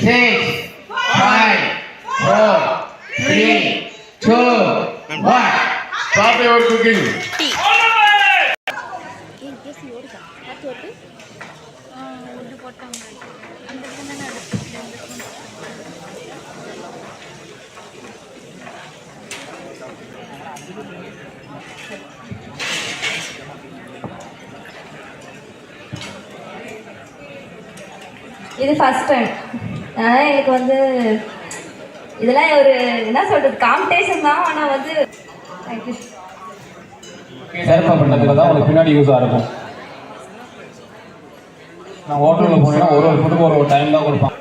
six, five, four, three, two, one. Stop your cooking. ఇది first time அதனால் எனக்கு வந்து இதெல்லாம் ஒரு என்ன சொல்கிறது காம்படிஷன் தான். ஆனால் வந்து தேங்க்யூ பண்ணதுல தான் உங்களுக்கு பின்னாடி யூஸாக இருக்கும். நான் ஹோட்டலில் போனேன்னா ஒரு ஒரு ஃபுட்டுக்கு ஒரு ஒரு டைம் தான் கொடுப்பான்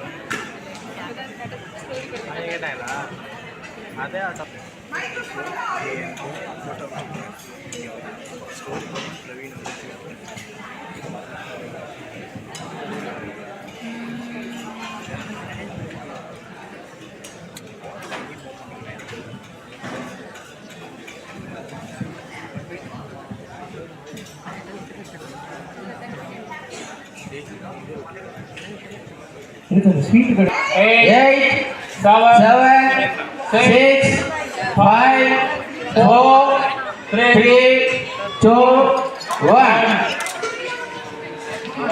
Eight, seven seven, six, five, four, three, two, one.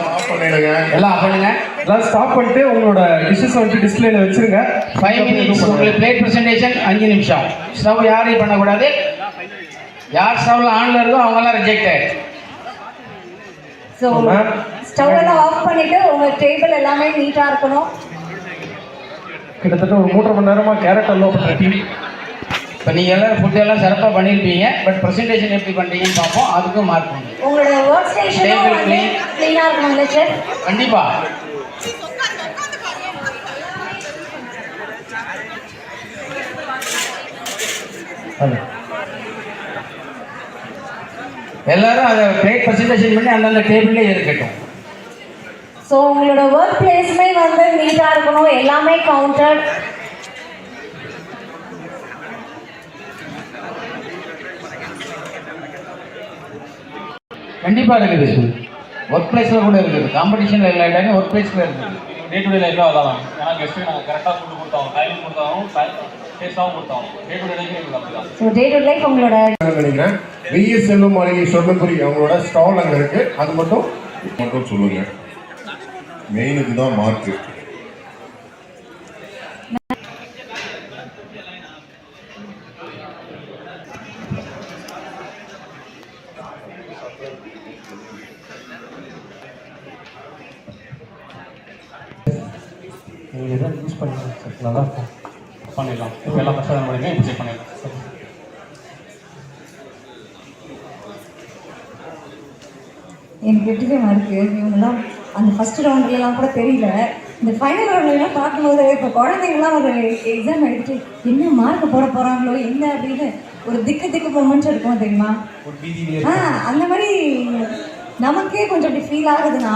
Off பண்ணிடுங்க. எல்லாம் பண்ணுங்க எல்லாம் ஸ்டாப் பண்ணிட்டு உங்களோட டிஷ்ஷஸ் வந்துட்டு டிஸ்பிளேல வச்சிருங்க. ஃபைவ் மினிட்ஸ் உங்களுக்கு பிளேட் ப்ரெசன்டேஷன் அஞ்சு நிமிஷம். ஸ்டவ் யாரையும் பண்ணக்கூடாது. யார் ஸ்டவ்ல ஆன்ல இருக்கோ அவங்கெல்லாம் ரிஜெக்டட் ஸோ மேம் ஸ்டவ் எல்லாம் ஆஃப் பண்ணிட்டு உங்கள் டேபிள் எல்லாமே நீட்டாக இருக்கணும். கிட்டத்தட்ட ஒரு மூன்றரை மணி நேரமா கேரட் அல்வா டீம் இப்போ நீங்கள் எல்லாம் ஃபுட் எல்லாம் சிறப்பாக பண்ணியிருப்பீங்க பட் ப்ரெசன்டேஷன் எப்படி பண்ணுறீங்கன்னு பார்ப்போம். அதுக்கும் மார்க் பண்ணுங்க. உங்களோட ஒர்க் ஸ்டேஷனும் Table வந்து clean. க்ளீனாக இருக்கணும்ல சார் கண்டிப்பா. எல்லாரும் அதை பிளேட் ப்ரெசன்டேஷன் பண்ணி அந்தந்த டேபிள்லே இருக்கட்டும். ஸோ உங்களோட ஒர்க் பிளேஸுமே வந்து நீட்டாக இருக்கணும். எல்லாமே கவுண்டர் கண்டிப்பா இருக்குது. ஒர்க் பிளேஸ்ல கூட இருக்குது. காம்படிஷன்ல இல்லாட்டாங்க ஒர்க் பிளேஸ்ல இருக்குது. டே டு டே லைஃப்பில் அதான் ஏன்னா கெஸ்ட்டு நாங்கள் கரெக்டாக ஃபுட்டு கொடுத்தாங்க டைம் கொடுத்தாலும் டேஸ்ட்டாகவும் கொடுத்தாங்க டே டு டே லைஃப் எங்களுக்கு அப்படி தான் ஸோ டே டு லைஃப் உங்களோட நினைக்கிறேன் வெய்ய செல்வம் மாளிகை சொர்ணபுரி அவங்களோட ஸ்டால் அங்க இருக்கு. அது மட்டும் மட்டும் சொல்லுங்க. மெயினுக்கு தான் மார்க்கு நீங்கள் எதாவது யூஸ் பண்ணுங்க சார் நல்லா இருக்கும். பண்ணிடலாம். இப்போ எல்லாம் பிரசாதம் பண்ணிங்க இப்போ செக் பண்ணிடலாம். எனக்கு இருக்கு இவங்கெல்லாம் அந்த ஃபர்ஸ்ட் ரவுண்ட்லலாம் கூட தெரியல. இந்த ஃபைனல் ரவுண்ட்லாம் பார்க்கும்போது இப்போ குழந்தைங்களாம் ஒரு எக்ஸாம் எடுத்துட்டு என்ன மார்க் போட போகிறாங்களோ என்ன? அப்படின்னு ஒரு திக்கு திக்கு மூமெண்ட்ஸ் இருக்கும் தெரியுமா? ஆ அந்த மாதிரி நமக்கே கொஞ்சம் அப்படி ஃபீல் ஆகுதுன்னா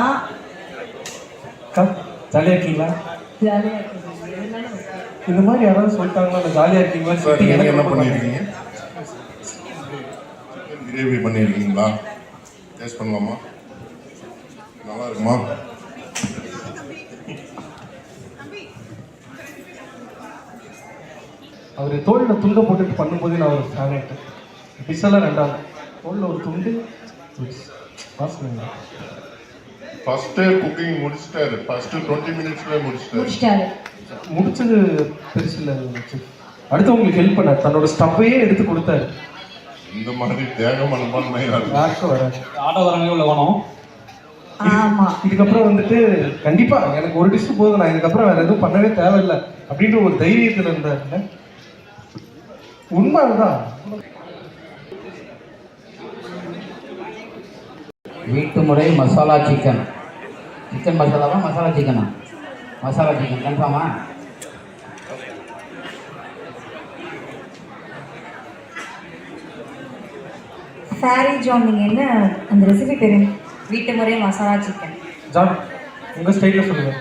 ஜாலியாக இருக்கீங்களா? ஜாலியாக இந்த மாதிரி யாராவது சொல்லிட்டாங்களா? ஜாலியாக இருக்கீங்களா? என்ன பண்ணிருக்கீங்க? கிரேவி பண்ணியிருக்கீங்களா டேஸ்ட் பண்ணலாமா? நல்லா இருக்குமா அவர் தோளில் துண்டை போட்டுட்டு பண்ணும்போது நான் ஒரு ஆகிட்டேன் டிஷ்ஷெல்லாம் ரெண்டாவது. தோளில் ஒரு துண்டு. ஃபர்ஸ்ட் குக்கிங் முடிச்சிட்டாரு. ஃபர்ஸ்ட் டுவெண்ட்டி மினிட்ஸ்ல முடிச்சிட்டாரு. முடிச்சது பெருசு இல்லை. அடுத்தவங்களுக்கு ஹெல்ப் பண்ணார். தன்னோட ஸ்டவ்வையே எடுத்து கொடுத்தாரு. இந்த மாதிரி தேக மனப்பான்மை யாருக்கும் வராது ஆட்டோக்காரங்களே உள்ள வேணும் ஆமாம் இதுக்கப்புறம் வந்துட்டு கண்டிப்பா எனக்கு ஒரு டிஷ் போதும். நான் இதுக்கப்புறம் வேற எதுவும் பண்ணவே தேவையில்லை அப்படின்ற ஒரு தைரியத்துல இருந்தாருல்ல உண்மை அதுதான் வீட்டு முறை மசாலா சிக்கன் சிக்கன் மசாலாவா? மசாலா சிக்கனா மசாலா சிக்கன் கன்ஃபார்மா சாரி ஜான் நீங்கள் என்ன அந்த ரெசிபி தெரியும் வீட்டு முறை மசாலா சிக்கன் ஜான் உங்க ஸ்டைல சொல்லுங்க.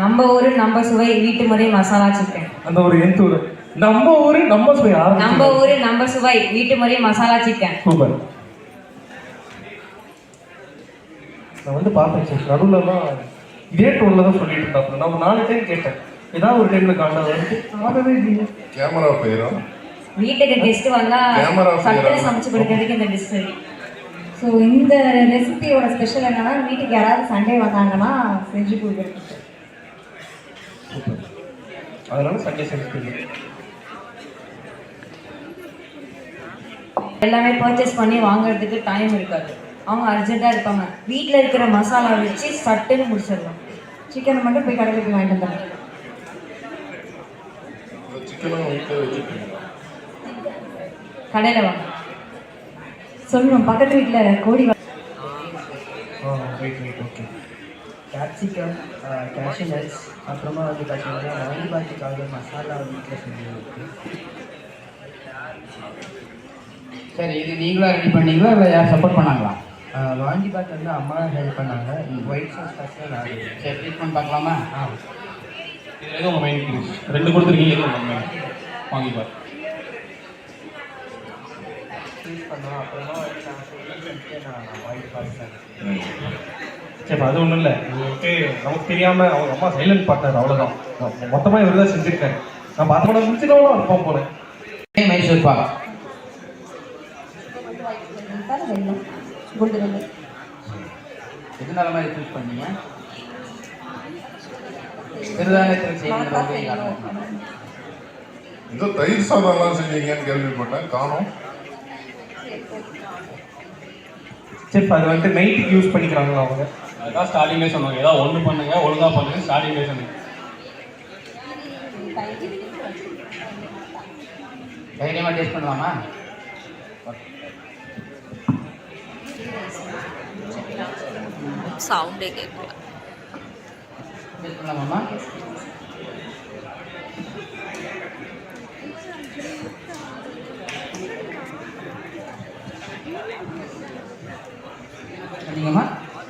நம்ம ஊர் நம்ம சுவை வீட்டு முறை மசாலா சிக்கன் அந்த ஒரு எந்த ஊர்? நம்ம ஊரு நம்ம சுவை நம்ம ஊர் நம்ம சுவை வீட்டு முறை மசாலா சிக்கன் சூப்பர். நான் வந்து பார்த்தேன் சார் நடுவில் தான் இதே டோன்ல தான் சொல்லிட்டு இருந்தாப்புல. நான் ஒரு நாலு டைம் கேட்டேன். ஏதாவது ஒரு டைம்ல காண்டா வந்து ஆகவே இல்லையே. கேமரா போயிடும் வீட்டுக்கு கெஸ்ட் வந்தா செய்யறாங்க. சமைச்சு கொடுக்கறதுக்கு இந்த டிஷ் ஸோ இந்த ரெசிபியோட ஸ்பெஷல் என்னன்னா வீட்டுக்கு யாராவது சண்டே வந்தாங்கன்னா செஞ்சு கொடுக்குறது அதனால சண்டே செஞ்சு எல்லாமே பர்ச்சேஸ் பண்ணி வாங்குறதுக்கு டைம் இருக்காது. அவங்க அர்ஜென்ட்டாக இருப்பாங்க. வீட்டில் இருக்கிற மசாலா வச்சு சட்டுன்னு முடிச்சிடலாம். சிக்கனை மட்டும் போய் கடையில் போய் வாங்கிட்டு வச்சுருக்கீங்களா கடையில் வாங்க. சொல்லணும் பக்கத்து வீட்டில் ஓகே கேப்சிகம் கேஷ்யூ நட்ஸ் அப்புறமா வந்து பார்த்தீங்கன்னா வாங்கிபாத்துக்காக மசாலா வீட்டில் செஞ்சுருக்கு. சரி இது நீங்களா ரெடி பண்ணீங்களா இல்லை யார் சப்போர்ட் பண்ணாங்களா? வாங்கிபாத் வந்து அம்மா ஹெல்ப் பண்ணாங்க. ஒயிட் சாஸ் பாஸ்தா நான் சரி ட்ரீட்மெண்ட் பார்க்கலாமா? ஆ. இது உங்கள் ரெண்டு கொடுத்துருக்கீங்க எது பண்ணோம் அப்புறமா வந்து நான் சொல்லிட்டு நான் சரி அது ஒன்றும் இல்லை இது வந்துட்டு நமக்கு தெரியாம அவங்க அம்மா சைலண்ட் பார்ட்னர் அவ்வளோதான் மொத்தமாக இவர் தான் செஞ்சிருக்காரு. நம்ம அதை கூட முடிச்சுக்கலாம் இருப்போம் போல மைசூர் பாக் எதனால மாதிரி சூஸ் பண்ணீங்க? சிறுதானியத்தில் செய்யணும் ஏதோ தயிர் சாதம்லாம் செஞ்சீங்கன்னு கேள்விப்பட்டேன். காணும். செஃப் அது வந்துட்டு நைட்டுக்கு யூஸ் பண்ணிக்கிறாங்களா அவங்க? அதான் ஸ்டார்டிங்லேயே சொன்னாங்க. ஏதாவது ஒன்று பண்ணுங்க ஒழுங்காக பண்ணுங்க ஸ்டார்டிங்லேயே சொன்னீங்க. தைரியமாக டேஸ்ட் பண்ணலாமா சவுண்டே கேட்கல டேஸ்ட் பண்ணலாமாம்மா சொன்னீங்கம்மா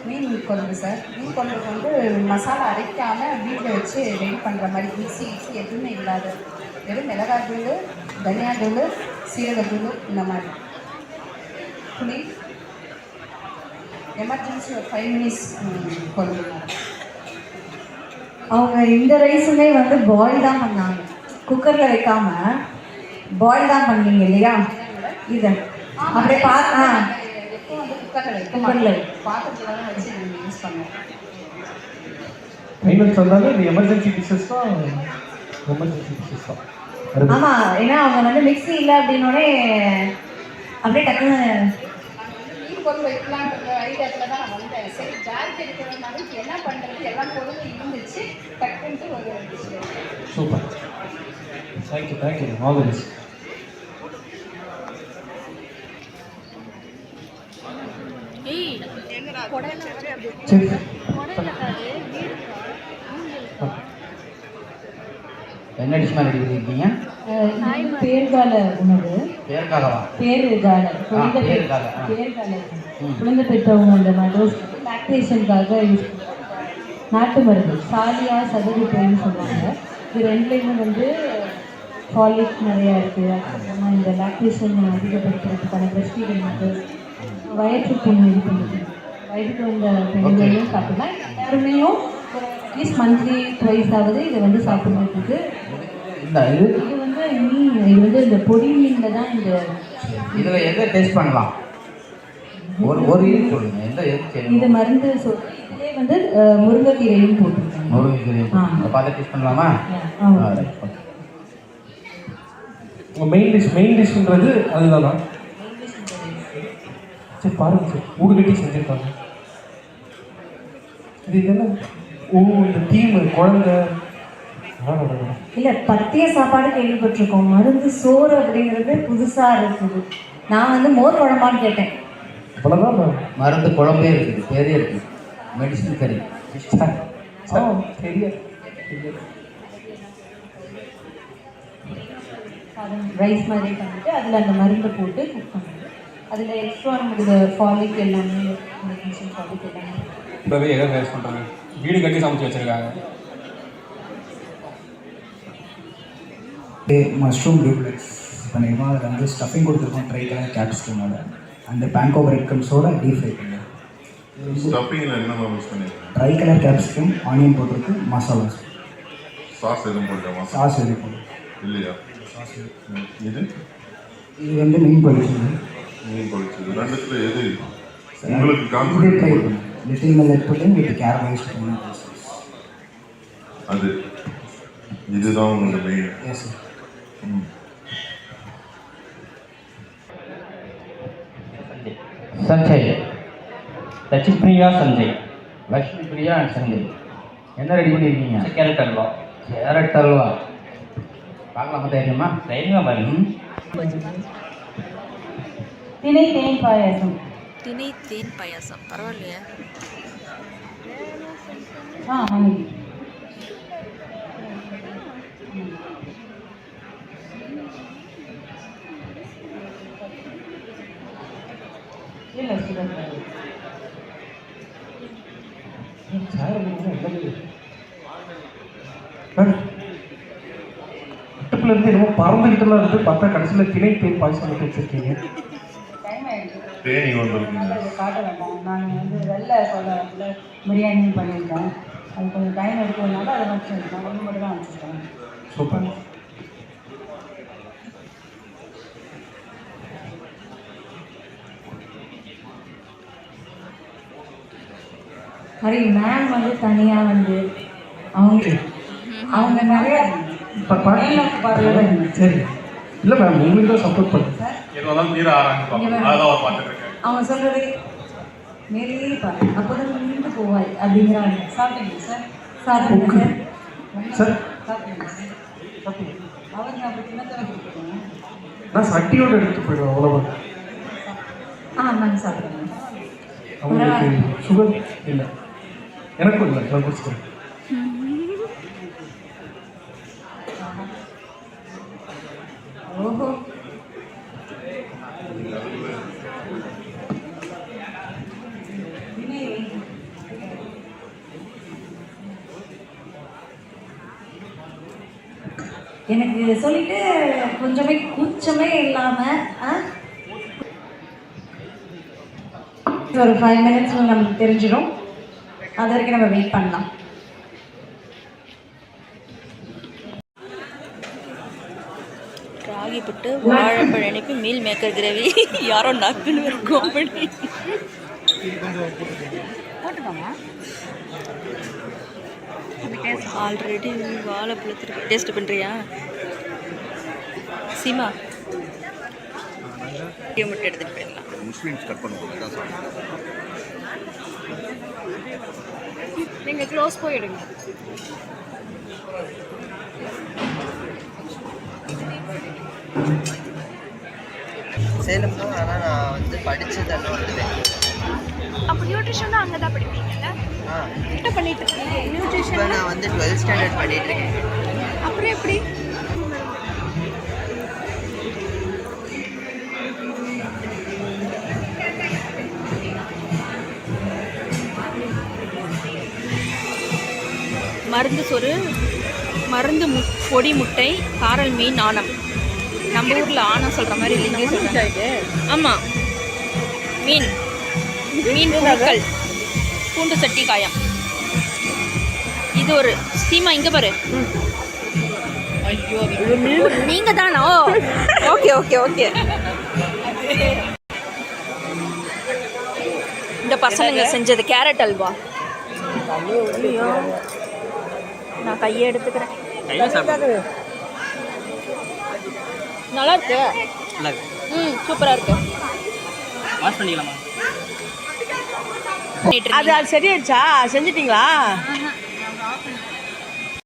மீன் குழம்பு சார். மீன் குழம்புக்கு வந்து மசாலா அரைக்காமல் வீட்டில் வச்சு ரெடி பண்ணுற மாதிரி மிக்ஸி மிக்ஸி எதுவுமே இல்லாத வெறும் மிளகாய் தூள் தனியா தூள் சீரகத்தூள் இந்த மாதிரி. புளி எமர்ஜென்சி ஒரு ஃபைவ் மினிட்ஸ் குழம்பு. அவங்க இந்த ரைஸுமே வந்து பாயில் தான் பண்ணாங்க. குக்கரில் வைக்காம பாயில் தான் பண்ணீங்க இல்லையா? இது. அப்படியே பா ஆ எப்போ வந்து குக்கரில் வைக்க. மாட்டோம் பாத்திரத்தில் தான் வச்சு நாங்கள் யூஸ் பண்ணுவோம். வந்தாலும் இந்த எமர்ஜென்சி டிஷஸ் தான் எமர்ஜென்சி தான். ஆமா ஏன்னா அவங்க வந்து மிக்ஸி இல்லை அப்படின்னோடனே அப்படியே டக்குன்னு குழம்பு வைக்கலான்ற ஐடியாத்தில் தான் நான் வந்தேன். சரி ஜார்ஜ் எடுக்கிறதுனால என்ன பண்ணுறது எல்லாம் பொருளும் இருந்துச்சு. டக்குன்ட்டு ஒரு super. Thank you thank you all the best சரி என்ன டிஷ்மா ரெடி பண்ணியிருக்கீங்க பேர்கால உணவு. பேருக்காகவா பேருகால. பேர்கால. குழந்தை பெற்றவங்க அந்த மதர்ஸ் லாக்டேஷனுக்காக யூஸ் நாட்டு மருந்து. சாலியா சதவிப்பைன்னு சொல்லுவாங்க. இது ரெண்டுலேயுமே வந்து ஃபாலிக் நிறையா இருக்குது அதுக்கப்புறமா இந்த லாக்டேஷன் அதிகப்படுத்துறதுக்கான பிரஸ்ட் ஃபீடிங் மதர்ஸ் வயிற்று புண்ணு இது பண்ணுது வயதுக்கு வந்த பெண்களையும் சாப்பிடலாம் அட்லீஸ்ட் மந்த்லி ட்வைஸ் ஆகுது இதை வந்து சாப்பிட்றதுக்கு இந்த இது வந்து மீன் இது வந்து இந்த பொடி மீனில் தான் இந்த இதில் எதை டேஸ்ட் பண்ணலாம்? ஒரு ஒரு இது சொல்லுங்க. எந்த மருந்து சொல் இதே வந்து முருங்கைக்கீரையும் போட்டிருக்காங்க முருங்கைக்கீரை ஆ. பார்த்து டேஸ்ட் பண்ணலாமா? மெயின் டிஷ் மெயின் டிஷ்ன்றது அதுதானா? சரி பாருங்க சார். ஊடு கட்டி செஞ்சுருக்காங்க இது என்ன? ஓ இந்த டீம் குழந்தை. இல்ல பத்திய சாப்பாடு கேள்விப்பட்டிருக்கோம். மருந்து சோறு அப்படிங்கிறது புதுசா இருக்குது. நான் வந்து மோர் குழம்பான்னு கேட்டேன். அவ்வளோதான் மேம் மருந்து குழம்பே இருக்குது. பேரே இருக்குது. மெடிசின் கறி ரைஸ் மாதிரி பண்ணிட்டு அதில் அந்த மருந்தை போட்டு குக் பண்ணுறது அதில் எக்ஸ்ட்ரா நமக்கு ஃபாலிக் எல்லாமே ஃபாலிக் எல்லாமே இப்போவே எதை வேஸ்ட் பண்ணுறது வீடு கட்டி சமைச்சு வச்சுருக்காங்க. மஷ்ரூம் டூப்ளெக்ஸ் பண்ணியிருக்கோம் அதில் வந்து ஸ்டஃபிங் கொடுத்துருக்கோம் ட்ரைக்கான கேப்சிகமோட அந்த பேங்கோ பிரெட் கம்ஸோட டீப் ஃப்ரை பண்ணுவோம் ஸ்டஃபிங்கில் என்னென்ன மிக்ஸ் பண்ணிருக்கீங்க? ட்ரை கலர் கேப்சிகம் ஆனியன் போட்டிருக்கு மசாலா சாஸ் எதுவும் போட்டோமா சாஸ் எது போட்டு இல்லையா? இது இது வந்து மீன் பொரிச்சது மீன் பொரிச்சது ரெண்டுத்துல எது? உங்களுக்கு இது try confident millet pudding with caramelise பண்ணி அது இதுதான் உங்களோட main yes sir Sanjay. Lakshmi Priya Sanjay. Lakshmi Priya and Sanjay. என்ன ரெடி பண்ணியிருக்கீங்க கேரட் அல்வா. கேரட் அல்வா. பார்க்கலாமா தைரியமா? தைரியமா பாருங்க. திணை தேன் பாயாசம். திணை தேன் பாயாசம். பரவாயில்லையா. ஆ இல்லை இருந்து என்னமோ பறந்துகிட்டுலாம் இருந்து பார்த்தா கடைசியில் திணை தேன் பாயசம் வச்சுருக்கீங்க வச்சிருக்கீங்க. தேனி அதை காட்ட வேண்டாம் நான் வந்து வெள்ளை சோளத்தில் பிரியாணி பண்ணியிருக்கேன். அது கொஞ்சம் டைம் எடுக்கிறதுனால அதை வச்சுருக்கேன் ஒன்று மட்டும் தான் வச்சுருக்கேன். சூப்பர். ஹரி மேம் வந்து தனியாக வந்து அவங்க அவங்க நிறைய இப்போ பாருங்க சரி. இல்லை மேம் உங்களுக்கு தான் சப்போர்ட் பண்ணுறேன் எதுவும் தீர ஆரம்பிப்பாங்க. அதான் அவர் பார்த்துட்டு இருக்கேன் அவங்க சொல்றது மேலேயே பாரு அப்போதான் நின்று போவாய் அப்படிங்கிறாங்க. சாப்பிட்டீங்க சார் சாப்பிடுங்க சார் சார் சாப்பிடுங்க அவங்க அப்படி கிணத்துல நான் சட்டியோட எடுத்து போயிடுவேன் அவ்வளோதான் ஆ மேம் சாப்பிடுங்க அவங்களுக்கு சுகர் இல்லை. எனக்கும் இல்லை நான் குடிச்சிக்கிறேன். ஓஹோ. எனக்கு சொல்லிட்டு கொஞ்சமே கூச்சமே இல்லாம ஒரு ஃபைவ் மினிட்ஸ் நமக்கு தெரிஞ்சிடும். அது வரைக்கும் நம்ம வெயிட் பண்ணலாம். ராகி புட்டு வாழைப்பழ இனிப்பு மீல் மேக்கர் கிரேவி. யாரோ நக்குன்னு ஒரு போட்டுக்கோங்க. ஆல்ரெடி வாழைப்பழத்திற்கு டேஸ்ட் பண்ணுறியா சீமா மட்டும் எடுத்துகிட்டு போயிடலாம். நீங்கள் க்ளோஸ் போயிடுங்க. சேலம் தான் ஆனால் நான் வந்து படித்ததெல்லாம் வந்து அப்போ நியூட்ரிஷன் அங்கே தான் படிப்பீங்கல்ல ஆ. என்ன பண்ணிட்டு இருக்கீங்க? நியூட்ரிஷன் நான் வந்து டுவெல்த் ஸ்டாண்டர்ட் பண்ணிட்டு இருக்கேன். அப்புறம் எப்படி? மருந்து சோறு மருந்து மு பொடி முட்டை காரல் மீன் ஆனம் நம்ம ஊரில் ஆனம் சொல்கிற மாதிரி இல்லைங்க சொல்கிறாங்க ஆமாம் மீன். மீன் புழுக்கள் பூண்டு சட்டி காயம். இது ஒரு சீமா இங்கே பாரு. ஐயோ நீங்க தானோ? Okay okay okay. இந்த பசங்க செஞ்சது கேரட் அல்வா. நான் கையை எடுத்துக்கிறேன். நல்லா இருக்கு ம் சூப்பரா இருக்கு. வாஷ் பண்ணிக்கலாமா? அது அது சரியாயிடுச்சா? செஞ்சிட்டீங்களா?